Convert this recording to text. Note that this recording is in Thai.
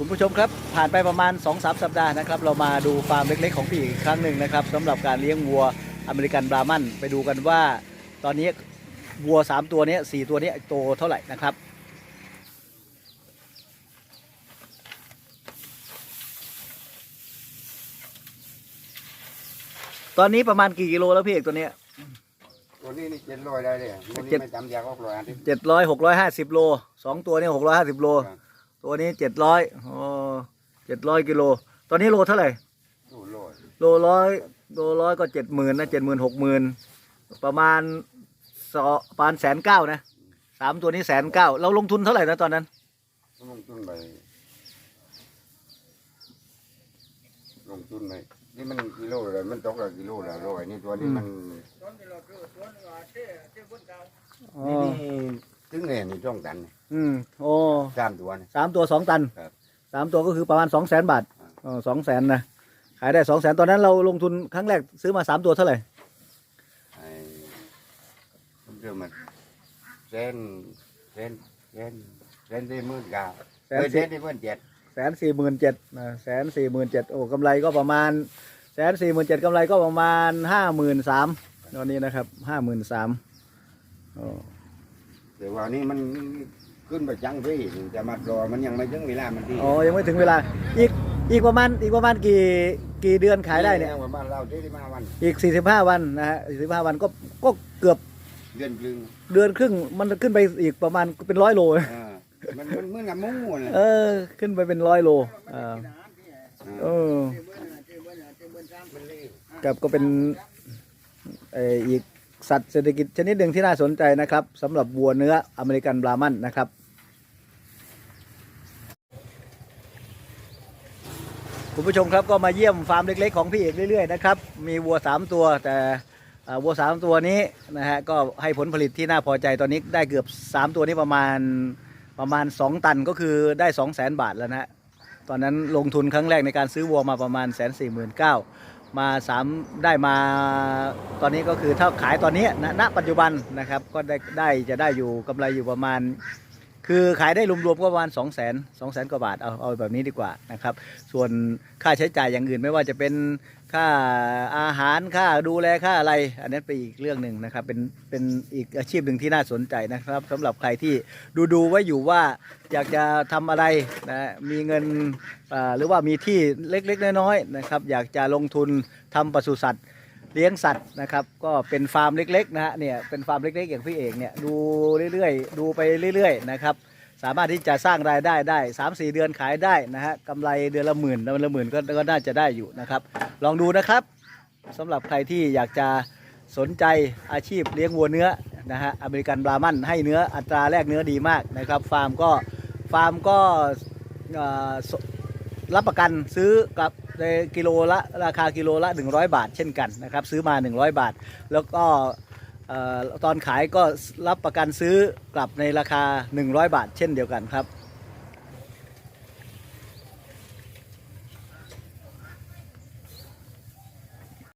คุณผู้ชมครับผ่านไปประมาณ 2-3 สัปดาห์นะครับ เรามาดูฟาร์มเล็กๆ ของพี่อีกครั้งหนึ่งนะครับสำหรับการเลี้ยงวัวอเมริกันบรามันไปดูกันว่า ตอนนี้วัว 3 ตัวเนี้ย4ตัวเนี้ยโตเท่าไหร่นะครับตอนนี้ประมาณกี่กิโลแล้วพี่เอกตัวเนี้ยตัวนี้นี่เจ็ดร้อยได้เลยตัวเจ็นี้ดไม่จำยากออกร้อยอันที่เจ็ดร้อยหกร้อยห้าสิบโลสองตัวนี้หกร้อยห้าสิบโลครับ ตัวนี้เจ็ดร้อยอ๋อเจ็ดร้อยกิโล ตอนนี้โลเท่าไหร่ดูโลดโลร้อยโลร้อยก็เจ็ดหมื่นนะเจ็ดหมื่นหกหมื่นประมาณสอประมาณแสนเก้านะสามตัวนี้แสนเก้าเราลงทุนเท่าไหร่นะตอนนั้นลงทุนไปลงทุนไปนี่มันกิโลเลยมันตกละกิโลละร้อยนี่ตัวนี้มันนี่นี่ ถึงเนี่ยนี่จ้องตันนี่อืมโอ้สามตัวนี่ สามตัวสองตันครับ สามตัวก็คือประมาณสองแสนบาทครับอ๋อสองแสนนะขายได้สองแสนตอนนั้นเราลงทุนครั้งแรกซื้อมาสามตัวเท่าไหร่ไอ้ผมเจอมันเซนเซนเซนเซนที่หมื่นเก้าแสเอนอเซสี่นที่หมื่นเจ็ดแสนสี่หมื่นเจ็ดแสนสี่หมื่นเจ็ดโอ้กำไรก็ประมาณแสนสี่หมื่นเจ็ดกำไรก็ประมาณห้าหมื่นสามตอนนี้นะครับห้าหมื่นสามโอ้ แต่ว่านี่มันขึ้นไปจังพี่จะมารอมันยังไม่ถึงเวลามันที่อ๋อยังไม่ถึงเวลา อีกอีกประมาณอีกประมาณกี่กี่เดือนขายได้เนี่ยประมาณเราที่มาวัน อีก 45 วันนะฮะ45วันก็ก็เกือบเดือนครึ่งเดือนครึ่งมันขึ้นไปอีกประมาณเป็นร้อยโลอ่ามันมันเหมื่อนกับหมูเลยเออ ขึ้นไปเป็นร้อยโลอ่าเออกับก็เป็นเอ่ออีก สัตว์เศรษฐกิจชนิดหนึ่งที่น่าสนใจนะครับสำหรับวัวเนื้ออเมริกันบรามันนะครับคุณผู้ชมครับก็มาเยี่ยมฟาร์มเล็ก ๆ ของพี่เอกเรื่อยๆนะครับมีวัว 3 ตัวแต่วัว 3 ตัวนี้นะฮะก็ให้ผลผลิตที่น่าพอใจตอนนี้ได้เกือบ 3 ตัวนี้ประมาณประมาณ 2 ตันก็คือได้ 2 0 0 0 0 0 บาทแล้วนะฮะตอนนั้นลงทุนครั้งแรกในการซื้อวัวมาประมาณแสนสี่หมื่นเก้ามาสามได้มา ตอนนี้ก็คือถ้าขายตอนนี้ณณปัจจุบันนะครับก็ได้ได้จะได้อยู่กำไรอยู่ประมาณ คือขายได้รวมๆก็ประมาณ2 0 0 0 0 0 2 0 0 0 0กว่าบาทเอาเอาแบบนี้ดีกว่านะครับ ส่วนค่าใช้จ่ายอย่างอื่นไม่ว่าจะเป็นค่าอาหารค่าดูแลค่าอะไร อันนั้นเป็นอีกเรื่องหนึ่งนะครับ เป็นเป็นอีกอาชีพหนึ่งที่น่าสนใจนะครับสำหรับใครที่ดูดูไว้อยู่ว่าอยากจะทำอะไรนะมีเงินหรือว่ามีที่เล็กๆน้อยๆนะครับ อยากจะลงทุนทำปศุสัตว์ เลี้ยงสัตว์นะครับ ก็เป็นฟาร์มเล็กๆนะฮะเนี่ยเป็นฟาร์มเล็กๆ อย่างพี่เอกเนี่ยดูเรื่อยๆ ดูไปเรื่อยๆนะครับสามารถที่จะสร้างรายได้ได้3ามสี่เดือนขายได้นะฮะกำไรเดือนละหมื่นเดือนละหมื่นก็ก็น่าจะได้อยู่นะครับ ลองดูนะครับสำหรับใครที่อยากจะสนใจอาชีพเลี้ยงวัวเนื้อนะฮะอเมริกันบรามันให้เนื้ออัตราแลกเนื้อดีมากนะครับฟาร์มก็ฟาร์มก็รับประกันซื้อกับ ในกิโลละราคากิโลละ 100 บาทเช่นกันนะครับซื้อมา 100 บาท แล้วก็ตอนขายก็รับประกันซื้อกลับในราคา 100 บาท เช่นเดียวกันครับ